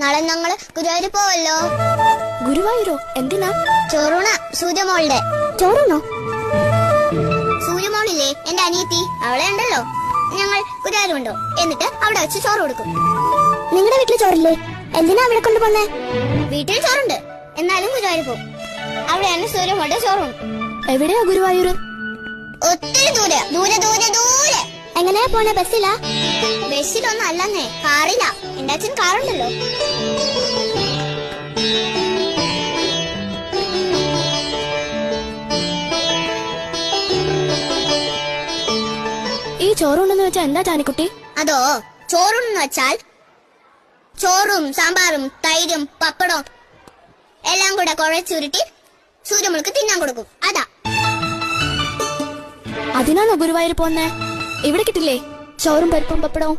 നാളെ ഞങ്ങൾ ഗുരുവായൂർ പോവല്ലോ. ഗുരുവായൂരോ? എന്തിനാ? ചോറൂണ സൂര്യമോളുടെ. ചോറൂണോ? സൂര്യമോളില്ലേ എന്റെ അനിയത്തി? അവളെ ഉണ്ടല്ലോ. ഞങ്ങൾ ഗുരുവായൂരുണ്ടോ? എന്നിട്ട് അവിടെ വെച്ച് ചോറ് കൊടുക്കും. നിങ്ങളുടെ വീട്ടിൽ ചോറില്ലേ? എന്തിനാ അവിടെ കൊണ്ടുപോന്നേ വീട്ടിൽ ചോറുണ്ട്. എന്നാലും ഗുരുവായൂർ പോകും അവിടെയാണ് സൂര്യമോളുടെ ചോറും. എവിടെയാ ഗുരുവായൂർ ഒത്തിരി ദൂരെ ദൂരെ ദൂരെ ദൂരെ എങ്ങനെയാ പോണ? ബസ്സിലാ? ബസ്സിലൊന്നും അല്ലെന്നേ. കാറില്ല എന്റെ അച്ഛൻ കാറുണ്ടല്ലോ. ഈ ചോറുണ്ടെന്ന് വെച്ചാ എന്താ ചാനിക്കുട്ടി? അതോ ചോറുണ്ടെന്ന് വെച്ചാൽ ചോറും സാമ്പാറും തൈരും പപ്പടവും എല്ലാം കൂടെ കുഴച്ചുരുട്ടി സൂര്യമുൾക്ക് തിന്നാൻ കൊടുക്കും. അതാ. അതിനാണോ ഗുരുവായൂർ പോന്നേ? ഇവിടെ കിട്ടില്ലേ? ചോറും പരിപ്പും പപ്പടവും.